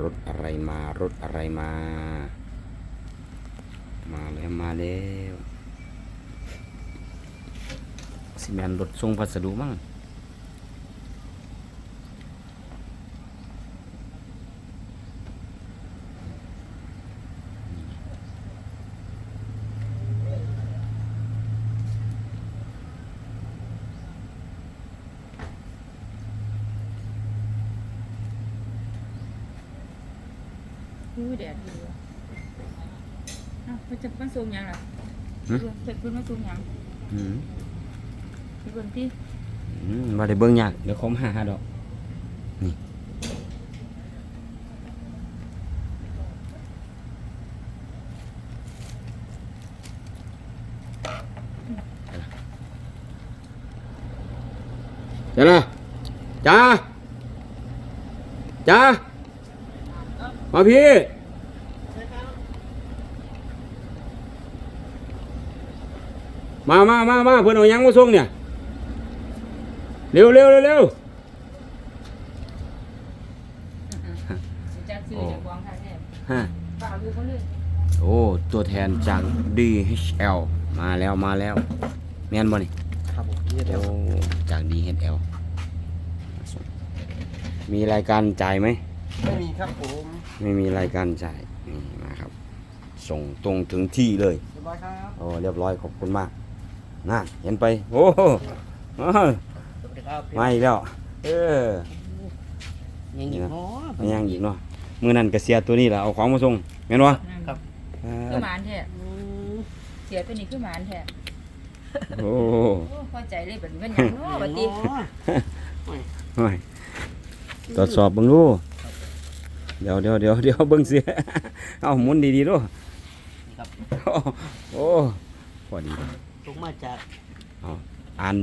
รถอะไรมารถอะไรมา มาแล้วมาแล้วสิแมนรถส่งพัสดุมั้ง อู้แดดดีว่ะเอ้ามันจะมันสูงยังล่ะเพิ่นเพิ่นมันสูงยังอืมไปเบิ่งที่อืมมาได้เบิ่งยากเดี๋ยวเขามาหาดอก นี่เดี๋ยวนะจ้าจ้า มาพี่มามามามาเพื่อนเอาหยังมาส่งเนี่ย เร็วเร็วเร็วเร็วสิจักซื้อจากวางท่าแท้ฮะเปล่าอยู่เขาเลยโอ้ ตัวแทนจาก DHL มาแล้วมาแล้วแม่นบ่นี่ครับผมนี่เดี๋ยวโอ้จาก DHL มาส่งมีรายการจ่ายไหม ไม่มีครับผมไม่มีรายการจ่ายนี่มาครับ ส่งตรงถึงที่เลยเรียบร้อยครับโอ้เรียบร้อยขอบคุณมากน่าเห็นไป โอ้โหอ้าวสวัสดีครับมาอีกแล้วเออยังอีกเนาะไม่ยังอีกเนาะมือนั้นก็เสียตัวนี้ล่ะเอาของมาส่งแม่นบ่ครับเอคืออหมานแท้อืมเสียตัวนี้คือหมานแท้โอ้โอ้พอใจเลยบัดนี้มันหยังเนาะบัดนี้เนาะโอ้ยตรวจสอบเบิ่งดู เดี๋ยวเดี๋ยวเดี๋ยวเดี๋ยวเบิ่งเสียเอาหมุนดีๆดูนี่ครับโอ้โอ้พอดีลงมาจากอ่าน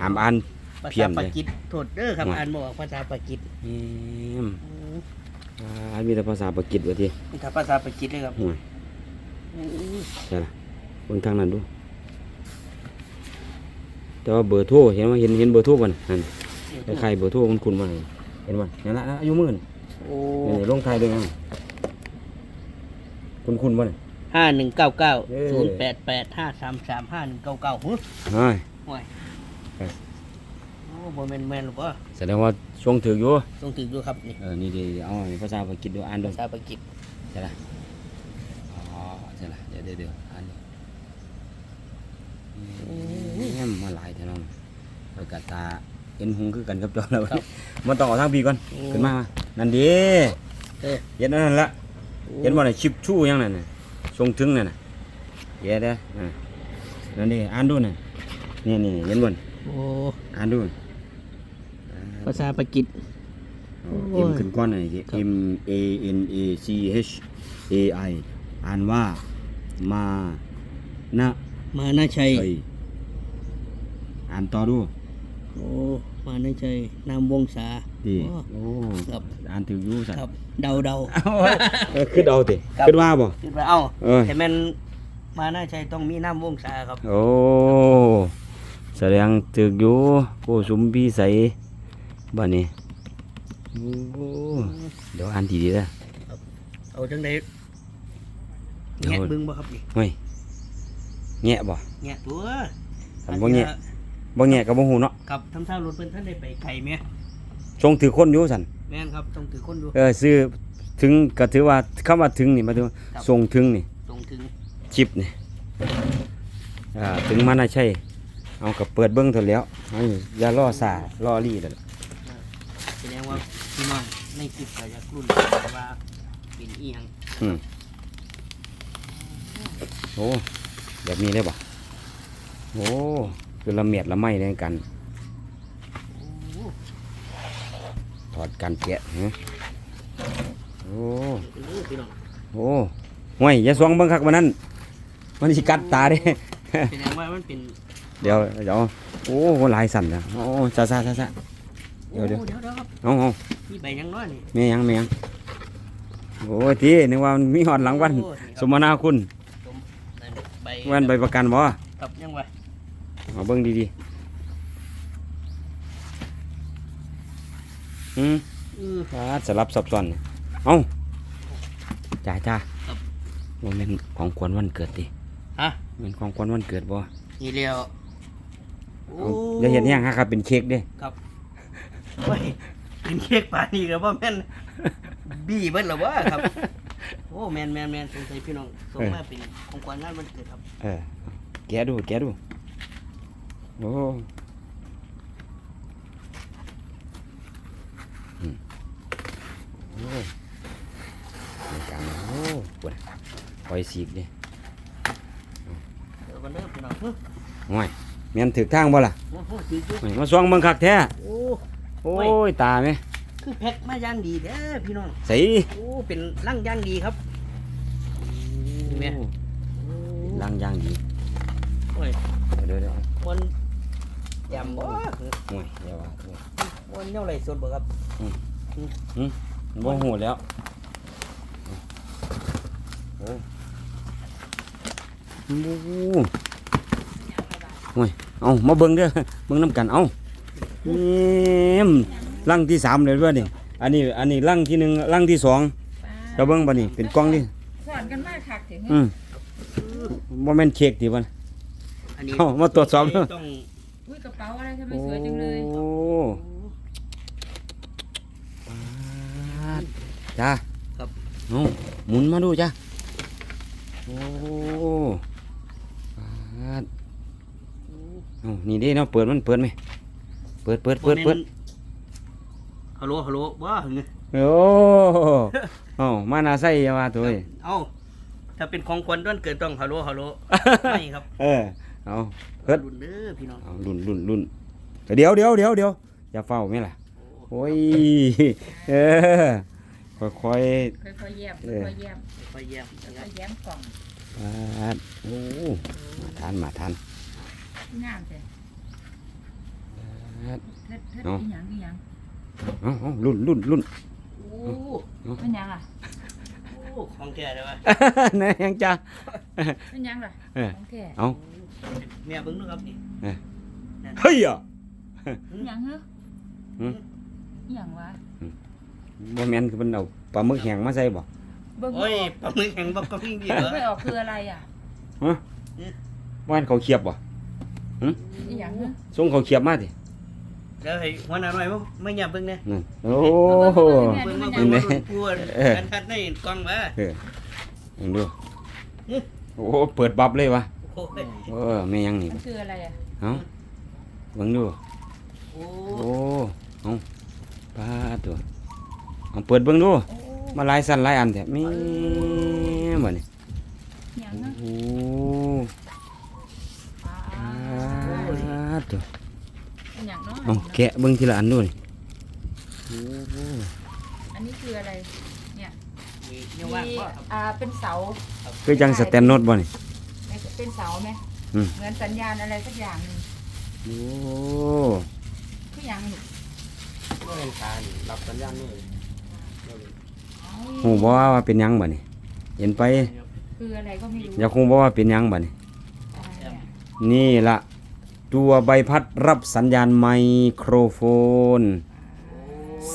อ่านอ่านภาเพี้ยษานเลยปากีสโทษเด้อครับว่าอ่านบอกภาษาปากีสเอิ่มอืมอ่านมีแต่ภาษาปากีสว่าตินี่ครับภาษาปากีสเลยครับห่วยอืมใช่ล่ะเบิ่งทางนั้นดู แต่ว่าเบอร์โทรเห็นว่าเห็นเห็นเบอร์โทรบ่นนั่นคล้ายๆเบอร์โทรคุณคุณบ่นั่นเห็นบ่นั่นละอายุมื่น โอ้นี่ลงไทายด้วยกันคุณคุณบ่นี่ห้าหนึ่งเก้าเก้าเอ้ยศูนย์แปดแปดห้าสามสามห้าหนึ่งเก้าเก้าหูเฮ้ย ห่วยเอ้ย โอ้บ่แม่นแม่นหรือเปล่าแสดงว่าช่วงถืออยู่ต้องถือดูครับนี่เออนี่ดีเอาภาษาปากีสดูอ่านดูภาษาปากีสใช่ละอ๋อใช่ละเดี๋ยวเดี๋ยวเดี๋ยวอ่านดูแง่มมาหลายเท่านั้นไปกะตาเห็นหุงคือกันกับจอแล้ว มันต้องเอาทางพี่ก่อนขึ้นมามานั่นดีเอ้ยเห็นอันนั่นละเห็นบ่น่ะชิปชู่ยังนั่นน่ะทรงถึงนั่นน่ะเดี๋ยวเด้ออ่านั่นดิอ่านดูน่ะนี่นี่เห็นบ่นโอ้อ่านดูภาษาปากีสเอ็มขึ้นก้อนหน่อยสิ M A N A C H A I อ่านว่ามานะมานาชัย เอ้ยอ่านต่อดู โอ้มานาชัยนามวงศาดีโอ้โอ้ครับอ่านถึงอยู่สัตครัว์บเดาเดา เอาเออขึ้นเอาติครับขึ้นว่าบ่ คิดว่าเอ้าเอ้ย แต่แม่นมานาชัยต้องมีนามวงศาครับ โอ้แสดงถึกอยู่โอ้สุมพี่ใสบ้านนี้โอ้เดี๋ยวอ่านดีๆนะเอาจังไดเดี๋ยวแงะเบึงบ่ครับนี่เฮ้ยแงะบ่แงะตัวคันบ่แงะ บ่แงะก็บ่ฮู้เนาะกับทำท่ารถเพิ่นท่านได้ไปไข่แม่ชงถือคนอยู่สั่นแม่นครับต้องถือคนดู เออซื้อถึงก็ถือว่าคำว่าถึงนี่หมายถึงว่าครับ ส่งถึงนี่ส่งถึงชิปนี่อ่าถึงมันน่ะใช่เอากับเปิดเบิ่งเถอะแหล้วเอาอย่ารอสาล่อลี่เด้อแสดงว่าพี่น้องในคลิปก็อยากรุ่นว่าเป็นอีหยังอืมโอ้แบบนี้ได้ปะโอ้ คือละเมียดละไม้ในกันโอ้ถอดกันแกะฮะโอ้โหพี่น้องโอ้ห่วยอย่าสวงเบิ่งคักมันนั้น มันสิกัดตาเด้แสดงว่ามันเป็นเดี๋ยวเดี๋ยวโอ้โหหลายสั่นนะโอ้ซาซาซาซาเดี๋ยวเดี๋ยวโอ้เดี๋ยวเดี๋ยวครับเอาเอามีใบหยังน้อยนี่แม่ยังแม่ยังโอ้ยทีนึกว่ามันมีหอดหลังวันโอ้นี่สมนาคุณสมนั่นใบวันใบประกันบ่กับยังวะ เอาเบิ่งดีๆอืมอืออ่าสลับซับซ้อนเอ้าจ้าจ้าครับว่าเป็นของขวัญวันเกิดดิฮะเป็นของขวัญวันเกิดบ่นี่เรียวโอ้เอาอย่าเห็นยังฮะครับเป็นเค้กเด้ครับโอ้ยกินเค้กปานนี้ก็บ่แม่นบี้เบิดแล้ววะครับ โอ้แมนแมนแมนสงสัยพี่น้องส่งมาเป็นของขวัญงานวันเกิดครับ เออแกะดูแกะดู โอ้อืมโอ้ในการโอ้ปวดคอยสีกเด้เดี๋ยวกันเด้อพี่น้องเฮ้ยห่วยแม่นถึกทางบ่ล่ะโอ้โหถือจุ๊ห่วยมาส่องเบิ่งคักแท้โอ้โอ้ยตาแม่คือแพ็คมาอย่างดีเด้อพี่น้องใส่โอ้เป็นร่างอย่างดีครับแม่โอ้ล้างยางดีโอ้ยเดี๋ยวเดี๋ยววัน ยำบ่ห่วยเดี๋ยวว่าโอ้ยวันเน่าไรสดบ่ครับบ่หูแล้วโอ้โหโอ้ยเอามาเบิ่งเด้อเบิ่งน้ำกันเอาเอ็มลังที่สามเลยด้วยนี่อันนี้อันนี้ลังที่หนึ่งลังที่สองเจะเบิ่งบ่นี่เป็นกล้องนี่สอนกันมากคักถึงอืมบ่แม่นเค้กติบ่นอันนี้เอามาตรวจสอบเด้อต้องอุ้ยกระเป๋าอะไรทำไมสวยจังเลยโอ้ปาดจ้าครับ เอาหมุนมาดูจ้าโอ้ปาดเอานี่เด้เนาะเปิดมันเปิดไหมเปิดเปิดเปิดเปิดฮัลโหลฮัลโหลว้าหึงโอ้เอ้ามานาใส่อยาว่าตัวเอ้ยเอ้าถ้าเป็นของขวัญวันเกิดต้องฮัลโหลฮัลโหลไม่ครับ เออ เอาเฮ็ดรุ่นเด้อพี่น้องเอารุ่นรุ่นรุ่นเดี๋ยวเดี๋ยวเดี๋ยวเดี๋ยวอย่าเฝ้าแม่ล่ะโอ้ยเออค่อยค่อยๆเยี่ยมเออค่อยๆเยี่ยมไปเยี่ยมนะคค่รัอบยๆแย้มกล่องๆปาดโอ้มาทานมาทานงามแต่ปาดเทิดเทิดเอาอีหยังอีหยังเอาเอารุ่นรุ่นรุ่นโอ้เป็นหยังอะโอ้ ของแท้เลยวะนี่ยังจ้า เป็นหยังล่ะเออ ของแท้เอาแม่เบิ่งดูครับนี่เฮ้ยอะอีหยังเหรอหืมอีหยังวะบ่แม่นคือมันเอาปลาหมึกแห้งมาใส่บ่ เบิ่งโอ้ยไม่ออกปลาหมึกแข็งบ่ก็พิงดีเหรอไม่ออกคืออะไรอะฮะว่าเขาเขียบบ่อีหยังเหรอส่งเขาเขียบมาติ เดี๋ยวให้หัวหน้าหน่อยบ่ไม่หยับเบิ่งแน่นั่นโอ้เบิ่งมาเห็เบิ่นงไหมมารุ่นพูดเออ กันทัดในกล้องมาเออมึงดูโอ้เปิดบับเลยวะโอ้ยเออแม่ยังนี่มันคืออะไรอะเอ้าเบิ่งดูโอ้โอ้เอ้าปลาตัวเอาเปิดเบิ่งดู โอ้มาหลายสั้นหลายอันแท้แม่บ่นี่อีหยังเหรอโอ้อ่าปลาตัวอีหยัง เนาะเอาแกะเบิ่งทีละอันดูนี่โอ้อันนี้คืออะไร เนี่ยมีเนี่ยว่างมีบ่ครับอ่าเป็นเสาคือจังสแตนโนดบ่นี่เป็นเสาไหมอืมเหมือนสัญญาณอะไรสักอย่างหนึ่งโอ้คือหยังหนูก็เป็นการรับสัญญาณนี่ฮู้บ่ว่าเป็นหยังบ่นี่เห็นไปคืออะไรก็ไม่รู้อยากฮู้บ่ว่าเป็นหยังบ่นี่อะไรเนี่ยนี่ละ ตัวใบพัดรับสัญญาณไมโครโฟน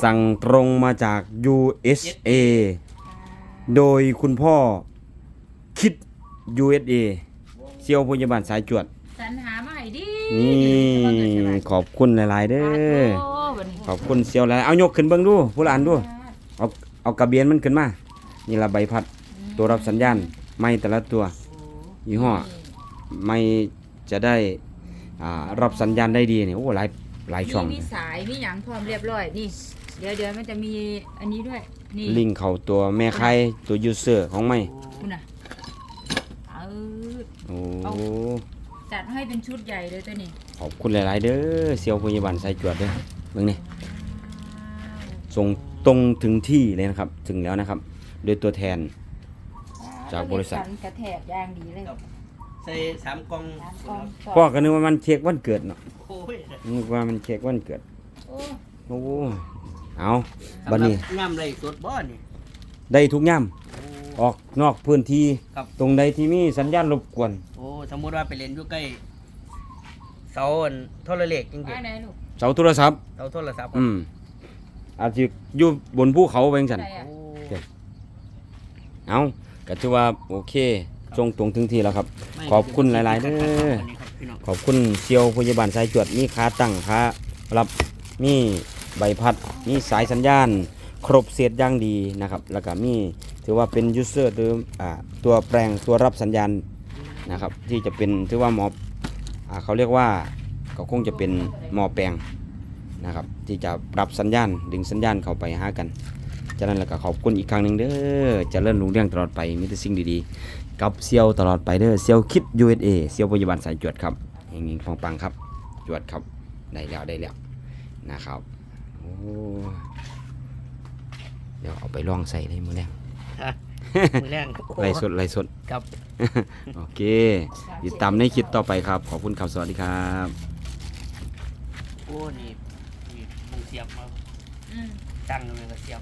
สั่งตรงมาจาก USA โดยคุณพ่อคิด USA เซียวพยาบาลสายจวด สรรหามาให้ดีนี่ขอบคุณหลาย ๆ เด้อ โอ้บัดนี้ขอบคุณเซียวหลายเอายกขึ้นเบิ่งดูผู้ละอันดู เอาเอากระเบียนมันขึ้นมา นี่ละใบพัดตัวรับสัญญาณ ไม่แต่ละตัว ยี่ห้อ ไม่จะได้ อ่ารับสัญญาณได้ดีนี่โอ้หลายหลายช่องมีมีสายมีหยังพร้อมเรียบร้อยนี่ เดี๋ยวเดี๋ยวมันจะมีอันนี้ด้วยนี่ลิงก์เข้าตัวแม่ไข่ตัวยูเซอร์ของไม่คุณน่ะเออโอ้เอาจัดให้เป็นชุดใหญ่เลยตัวนี้ขอบคุณหลาย ๆ เด้อเซียวพยาบาลสายจวดเด้อเบิ่งนี่ส่งตรงถึงที่เลยนะครับ ถึงแล้วนะครับ โดยตัวแทน จากบริษัทกระแทกอย่างดีเลย ใส่สามกล่องน้ำกล้องพ่อก็นึกว่ามันเค้กวันเกิดเนาะโอ้ยนึกว่ามันเค้กวันเกิดโอ้โอ้เอาบัดนี้สำหรับย่ำไรสดบ่นี่ได้ทุกย่ํโอ้ออกนอกพื้นที่ครับ ตรงใดที่มีสัญญาณรบกวนโอ้สมมุติว่าไปเล่นอยู่ใกล้เสาอันโทรเลขจริงไปไหนลูกเสาโทรศัพท์ ๆเสาโทรศัพท์อืมอาจจะอยู่บนภูเขาไปจังซั่นใครอะโอ้เดี๋ยวเอาก็ถือว่าโอเค จงตรงถึงที่แล้วครับไม่ขอบคุณหลายๆเด้อวันนี้ครับพี่น้องขอบคุณเซียวพยาบาลสายจวดมีขาตั้งขารับมีใบพัดมีสายสัญญาณ ครบเสียดอย่างดีนะครับ แล้วก็มีถือว่าเป็นยูเซอร์หรืออ่าตัวแปลงตัวรับสัญญาณนะครับ ที่จะเป็นถือว่าหมออ่าเขาเรียกว่าก็คงจะเป็นหมอแปลงนะครับ ที่จะรับสัญญาณดึงสัญญาณเข้าไปหากัน ฉะนั้นแล้วก็ขอบคุณอีกครั้งหนึ่งเด้อเจะเริ่มรุ่งเรื่องตลอดไปมีแต่สิ่งดีๆ กับเซียวตลอดไปเด้อเซียวคิด USA เซียวพยาบาลสายจวดครับเฮงๆปังๆครับ จวดครับได้แล้วได้แล้วนะครับโอ้เดี๋ยวเอาไปลองใส่ในมือแรงมือแรงโอ้ไล่สดไล่สดครับโอเคติดตามในคลิปต่อไปครับ ขอบคุณครับสวัสดีครับโอ้นี่นี่มงเสียบมาอืมตั้งเลยก็เสียบ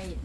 eight.